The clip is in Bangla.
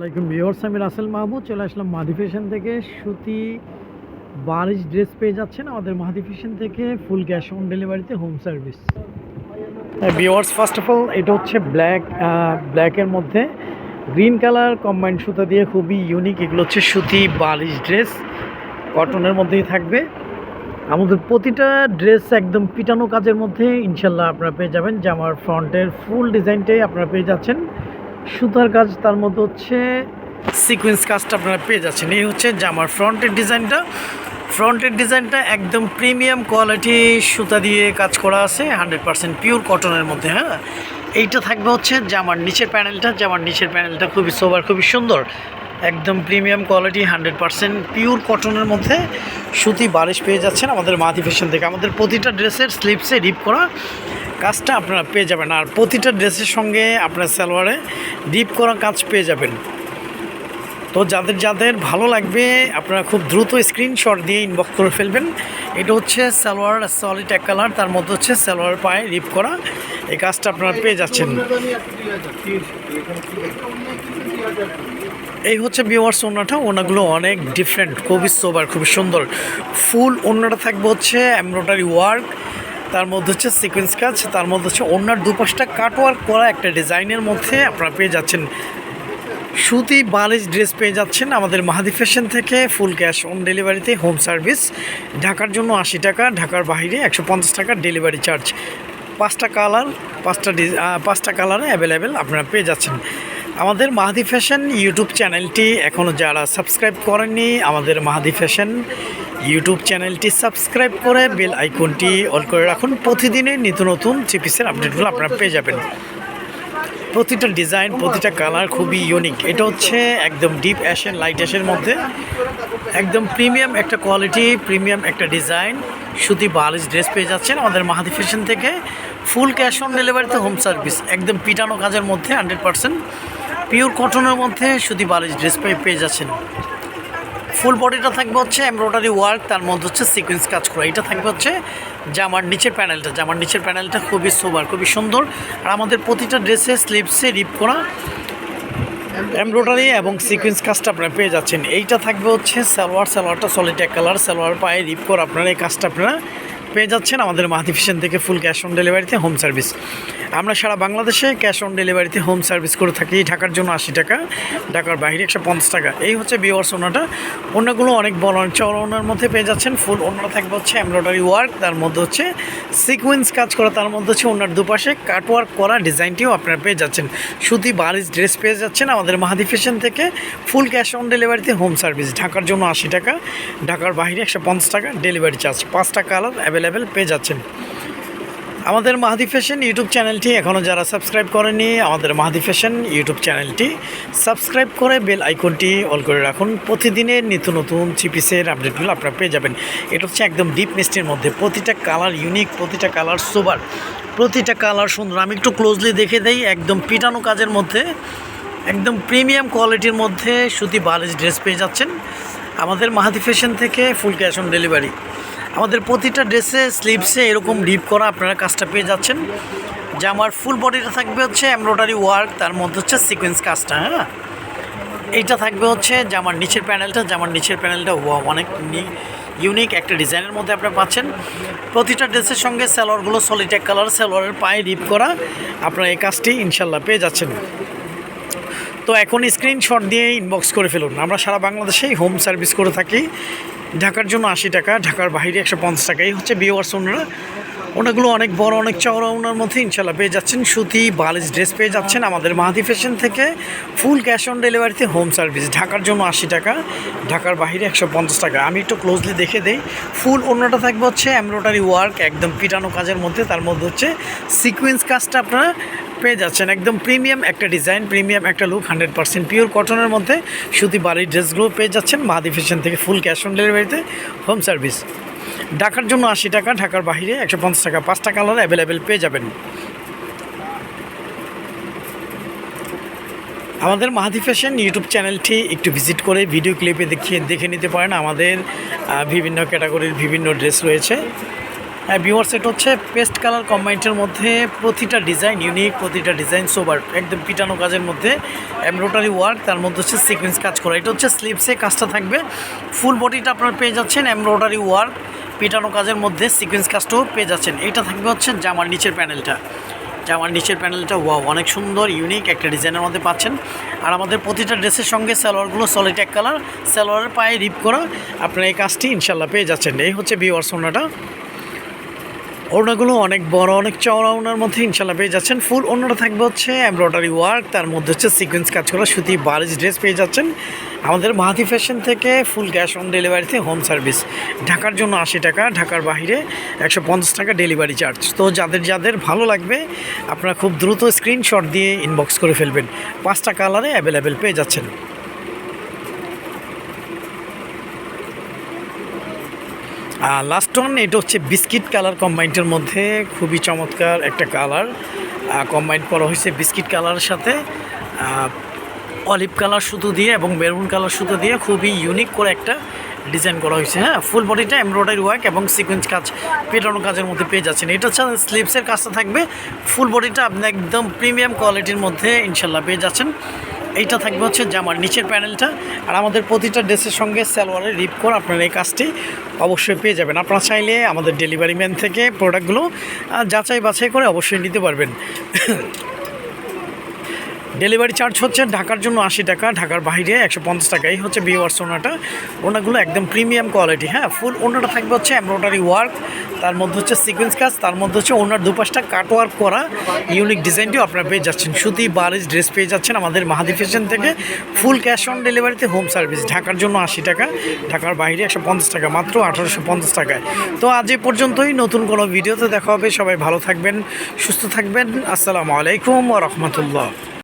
আলাইকুম ভিওর্স আমি রাসেল মাহমুদ, চলে আসলাম মাহাদি থেকে। সুতি বারিশ ড্রেস পেয়ে যাচ্ছেন আমাদের মাহাদি থেকে, ফুল ক্যাশ অন ডেলিভারিতে হোম সার্ভিস। ভিওর্স ফার্স্ট অফ অল এটা হচ্ছে ব্ল্যাক ব্ল্যাকের মধ্যে গ্রিন কালার কম্বাইন্ড সুতা দিয়ে খুবই ইউনিক এগুলো হচ্ছে সুতি বারিশ ড্রেস কটনের মধ্যেই থাকবে। আমাদের প্রতিটা ড্রেস একদম পিটানো কাজের মধ্যে ইনশাল্লাহ আপনারা পেয়ে যাবেন জামার ফ্রন্টের ফুল ডিজাইনটাই আপনারা পেয়ে যাচ্ছেন। সুতার কাজ তার মধ্যে হচ্ছে সিকোয়েন্স কাজটা আপনারা পেয়ে যাচ্ছেন। এই হচ্ছে জামার ফ্রন্টের ডিজাইনটা। ফ্রন্টের ডিজাইনটা একদম প্রিমিয়াম কোয়ালিটি সুতা দিয়ে কাজ করা আছে হান্ড্রেড পার্সেন্ট পিওর কটনের মধ্যে হ্যাঁ? এইটা থাকবে হচ্ছে জামার নিচের প্যানেলটা জামার নিচের প্যানেলটা খুবই সোবার খুবই সুন্দর। একদম premium quality hundred percent pure কটনের মধ্যে সুতি বারিশ পেয়ে যাচ্ছেন আমাদের মাথি ফ্যাশন থেকে। আমাদের প্রতিটা ড্রেসের স্লিপসে রিপ করা কাজটা আপনারা পেয়ে যাবেন। আর প্রতিটা ড্রেসের সঙ্গে আপনার সালোয়ারে ডিপ করা কাজ পেয়ে যাবেন। তো যাদের যাদের ভালো লাগবে, আপনারা খুব দ্রুত স্ক্রিনশট দিয়ে ইনবক্স করে ফেলবেন। এটা হচ্ছে সালোয়ার সলিড এক কালার তার মধ্যে হচ্ছে সালোয়ার পায়ে রিপ করা। এই কাজটা আপনারা পেয়ে যাচ্ছেন। এই হচ্ছে বিওয়ার্স ওনাটা। ওনাগুলো অনেক ডিফারেন্ট খুবই সোবার খুবই সুন্দর। ফুল ওনাটা থাকবে হচ্ছে এমব্রয়ডারি ওয়ার্ক তার মধ্যে হচ্ছে সিকোয়েন্স কাজ, তার মধ্যে হচ্ছে ওনার দুপাশটা কাটওয়ার্ক করা একটা ডিজাইনের মধ্যে আপনারা পেয়ে যাচ্ছেন। সুতি বালিশ ড্রেস পেয়ে যাচ্ছেন আমাদের মাহাদি ফ্যাশন থেকে ফুল ক্যাশ অন ডেলিভারিতে হোম সার্ভিস ঢাকার জন্য আশি টাকা, ঢাকার বাইরে একশো পঞ্চাশ টাকা ডেলিভারি চার্জ পাঁচটা কালার পাঁচটা পাঁচটা কালারে অ্যাভেলেবেল আপনারা পেয়ে যাচ্ছেন। আমাদের মাহাদি ফ্যাশন ইউটিউব চ্যানেলটি এখনও যারা সাবস্ক্রাইব করেননি, আমাদের মাহাদি ফ্যাশন ইউটিউব চ্যানেলটি সাবস্ক্রাইব করে বেল আইকনটি অল করে রাখুন। প্রতিদিনের নিত্য নতুন চিপিসের আপডেটগুলো আপনারা পেয়ে যাবেন। প্রতিটা ডিজাইন প্রতিটা কালার খুবই ইউনিক এটা হচ্ছে একদম ডিপ অ্যাশের লাইট অ্যাশের মধ্যে। একদম প্রিমিয়াম একটা কোয়ালিটি প্রিমিয়াম একটা ডিজাইন সুতি, বালিশ ড্রেস পেয়ে যাচ্ছেন আমাদের মাহাদি ফ্যাশন থেকে। ফুল ক্যাশ অন ডেলিভারিতে হোম সার্ভিস একদম পিটানো কাজের মধ্যে হান্ড্রেড পার্সেন্ট পিওর কটনের মধ্যে শুধু বালিশ ড্রেস পেয়ে পেয়ে যাচ্ছেন। ফুল বডিটা থাকবে হচ্ছে এমব্রয়ডারি ওয়ার্ক তার মধ্যে হচ্ছে সিকোয়েন্স কাজ করা। এটা থাকবে হচ্ছে জামার নিচের প্যানেলটা জামার নিচের প্যানেলটা খুবই সোবার খুবই সুন্দর। আর আমাদের প্রতিটা ড্রেসে স্লিপসে রিপ করা এমব্রয়ডারি এবং সিকোয়েন্স কাজটা আপনারা পেয়ে যাচ্ছেন। এইটা থাকবে হচ্ছে সালোয়ার। সালোয়ারটা সলিড এক কালার সালোয়ার পায়ে রিপ করা আপনারা এই কাজটা আপনারা পেয়ে যাচ্ছেন আমাদের মাহাতি ফিশন থেকে ফুল ক্যাশ অন ডেলিভারিতে হোম সার্ভিস আমরা সারা বাংলাদেশে ক্যাশ অন ডেলিভারিতে হোম সার্ভিস করে থাকি। ঢাকার জন্য আশি টাকা, ঢাকার বাইরে একশো পঞ্চাশ টাকা। এই হচ্ছে বিওয়ার্স ওনাটা। অন্যগুলো অনেক বড় চড় ওনার মধ্যে পেয়ে যাচ্ছেন। ফুল অন্যটা থাকবে হচ্ছে এমব্রয়ডারি ওয়ার্ক, তার মধ্যে হচ্ছে সিকোয়েন্স কাজ করা, তার মধ্যে হচ্ছে ওনার দুপাশে কাট ওয়ার্ক করা ডিজাইনটিও আপনারা পেয়ে যাচ্ছেন। সুতি বালিশ ড্রেস পেয়ে যাচ্ছেন আমাদের মাহাদি ফ্যাশন থেকে। ফুল ক্যাশ অন ডেলিভারিতে হোম সার্ভিস। ঢাকার জন্য আশি টাকা, ঢাকার বাইরে একশো পঞ্চাশ টাকা, ডেলিভারি চার্জ। পাঁচটা কালার অ্যাভেলেবেল পেয়ে যাচ্ছেন। আমাদের মাহাদি ফ্যাশন ইউটিউব চ্যানেলটি এখনও যারা সাবস্ক্রাইব করেনি আমাদের মাহাদি ফ্যাশন ইউটিউব চ্যানেলটি সাবস্ক্রাইব করে বেল আইকনটি অল করে রাখুন। প্রতিদিনের নিত্য নতুন চিপিসের আপডেটগুলো আপনারা পেয়ে যাবেন। এটা হচ্ছে একদম ডিপ মিস্টের মধ্যে। প্রতিটা কালার ইউনিক প্রতিটা কালার সোবার প্রতিটা কালার সুন্দর। আমি একটু ক্লোজলি দেখে দেই, একদম পিটানো কাজের মধ্যে, একদম প্রিমিয়াম কোয়ালিটির মধ্যে সুতি বালিশ ড্রেস পেয়ে যাচ্ছেন। আমাদের মাহাদি ফ্যাশন থেকে ফুল ক্যাশ অন ডেলিভারি আমাদের প্রতিটা ড্রেসে, স্লিভসে এরকম ডিপ করা আপনারা কাজটা পেয়ে যাচ্ছেন। জামার ফুল বডিটা থাকবে হচ্ছে এমব্রয়ডারি ওয়ার্ক তার মধ্যে হচ্ছে সিকোয়েন্স কাজটা হ্যাঁ? এইটা থাকবে হচ্ছে জামার নিচের প্যানেলটা জামার নিচের প্যানেলটা ওয়া অনেক ইউনিক একটা ডিজাইনের মধ্যে আপনারা পাচ্ছেন। প্রতিটা ড্রেসের সঙ্গে সালোয়ারগুলো সলিটেক কালার সালোয়ারের পায়ে রিপ করা আপনারা এই কাজটি ইনশাল্লাহ পেয়ে যাচ্ছেন। তো এখন স্ক্রিনশট দিয়ে ইনবক্স করে ফেলুন। আমরা সারা বাংলাদেশেই হোম সার্ভিস করে থাকি। ঢাকার জন্য আশি টাকা, ঢাকার বাইরে একশো পঞ্চাশ টাকা এই হচ্ছে বিওয়ার্স ওনারা। ওনাগুলো অনেক বড়, অনেক চওড়া ওনার মধ্যে ইনশাল্লাহ পেয়ে যাচ্ছেন। সুতি, বালিশ ড্রেস পেয়ে যাচ্ছেন আমাদের মাহাদি ফ্যাশন থেকে ফুল ক্যাশ অন ডেলিভারিতে হোম সার্ভিস ঢাকার জন্য আশি টাকা, ঢাকার বাইরে একশো পঞ্চাশ টাকা। আমি একটু ক্লোজলি দেখে দেই। ফুল অন্যটা থাকবে হচ্ছে এমব্রয়ডারি ওয়ার্ক একদম পিটানো কাজের মধ্যে। তার মধ্যে হচ্ছে সিকোয়েন্স কাজটা আপনারা পেয়ে যাচ্ছেন একদম প্রিমিয়াম একটা ডিজাইন, প্রিমিয়াম একটা লুক হান্ড্রেড পার্সেন্ট পিওর কটনের মধ্যে। সুতি বাড়ির ড্রেসগুলো পেয়ে যাচ্ছেন মাহাদি ফ্যাশন থেকে ফুল ক্যাশ অন ডেলিভারিতে হোম সার্ভিস ঢাকার জন্য আশি টাকা, ঢাকার বাইরে একশো পঞ্চাশ টাকা পাঁচটা কালার অ্যাভেলেবেল পেয়ে যাবেন। আমাদের মাহাদি ফ্যাশন ইউটিউব চ্যানেলটি একটু ভিজিট করে ভিডিও ক্লিপে দেখিয়ে, দেখে নিতে পারেন। আমাদের বিভিন্ন ক্যাটাগরির বিভিন্ন ড্রেস রয়েছে। ভিউয়ার্স এটা হচ্ছে পেস্ট কালার কম্বাইন্ডের মধ্যে প্রতিটা ডিজাইন ইউনিক প্রতিটা ডিজাইন সোবার একদম পিটানো কাজের মধ্যে এমব্রয়ডারি ওয়ার্ক তার মধ্যে হচ্ছে সিকোয়েন্স কাজ করা। এটা হচ্ছে স্লিপসে কাজটা থাকবে। ফুল বডিটা আপনারা পেয়ে যাচ্ছেন এমব্রয়ডারি ওয়ার্ক পিটানো কাজের মধ্যে সিকোয়েন্স কাজটাও পেয়ে যাচ্ছেন। এটা থাকবে হচ্ছে জামার নিচের প্যানেলটা জামার নিচের প্যানেলটা ওয়াও অনেক সুন্দর ইউনিক একটা ডিজাইনের মধ্যে পাচ্ছেন। আর আমাদের প্রতিটা ড্রেসের সঙ্গে সালোয়ারগুলো সলিড এক কালার সালোয়ারের পায়ে রিপ করা, আপনার এই কাজটি ইনশাল্লাহ পেয়ে যাচ্ছেন। এই হচ্ছে বিওয়ার সোনাটা। ওড়নাগুলো অনেক বড়, অনেক চওড়া ওনার মধ্যে ইনশাল্লাহ পেয়ে যাচ্ছেন। ফুল ওড়নাটা থাকবে হচ্ছে এমব্রয়ডারি ওয়ার্ক তার মধ্যে হচ্ছে সিকোয়েন্স কাজ করা, সুতি বারিশ ড্রেস পেয়ে যাচ্ছেন। আমাদের মাহাতি ফ্যাশন থেকে ফুল ক্যাশ অন ডেলিভারিতে হোম সার্ভিস ঢাকার জন্য আশি টাকা, ঢাকার বাইরে একশো পঞ্চাশ টাকা ডেলিভারি চার্জ তো যাদের যাদের ভালো লাগবে, আপনারা খুব দ্রুত স্ক্রিনশট দিয়ে ইনবক্স করে ফেলবেন। পাঁচটা কালারে অ্যাভেলেবেল পেয়ে যাচ্ছেন। লাস্ট ওয়ান এটা হচ্ছে বিস্কিট কালার কম্বাইন্ডের মধ্যে খুবই চমৎকার একটা কালার। কম্বাইন করা হয়েছে বিস্কিট কালারের সাথে। অলিভ কালার সুতো দিয়ে এবং মেরুন কালার সুতো দিয়ে খুবই ইউনিক করে একটা ডিজাইন করা হয়েছে। হ্যাঁ ফুল বডিটা এমব্রয়ডারি ওয়ার্ক এবং সিকোয়েন্স কাজ, পেটানো কাজের মধ্যে পেয়ে যাচ্ছেন। এটা হচ্ছে স্লিপসের কাজটা থাকবে। ফুল বডিটা আপনি একদম প্রিমিয়াম কোয়ালিটির মধ্যে ইনশাল্লাহ পেয়ে যাচ্ছেন। এইটা থাকবে হচ্ছে জামার নিচের প্যানেলটা, আর আমাদের প্রতিটা ড্রেসের সঙ্গে স্যালোয়ারের রিপ করে আপনারা এই কাজটি অবশ্যই পেয়ে যাবেন। আপনারা চাইলে আমাদের ডেলিভারি ম্যান থেকে প্রোডাক্টগুলো যাচাই বাছাই করে অবশ্যই নিতে পারবেন। ডেলিভারি চার্জ হচ্ছে ঢাকার জন্য আশি টাকা, ঢাকার বাইরে একশো পঞ্চাশ টাকা এই হচ্ছে বিওয়ার সোনাটা ওনাগুলো একদম প্রিমিয়াম কোয়ালিটি হ্যাঁ ফুল ওনাটা থাকবে হচ্ছে এমব্রয়ডারি ওয়ার্ক, তার মধ্যে হচ্ছে সিকোয়েন্স কাজ, তার মধ্যে হচ্ছে ওনার দুপাশটা কাট ওয়ার্ক করা, ইউনিক ডিজাইনটিও আপনারা পেয়ে যাচ্ছেন। সুতি বারিশ ড্রেস পেয়ে যাচ্ছেন আমাদের মাহাদি ফ্যাশন থেকে। ফুল ক্যাশ অন ডেলিভারিতে হোম সার্ভিস, ঢাকার জন্য আশি টাকা, ঢাকার বাইরে একশো পঞ্চাশ টাকা, মাত্র আঠারোশো পঞ্চাশ টাকায়। তো আজ এ পর্যন্তই, নতুন কোনো ভিডিওতে দেখা হবে, সবাই ভালো থাকবেন, সুস্থ থাকবেন, আসসালামু আলাইকুম রহমতুল্লাহ।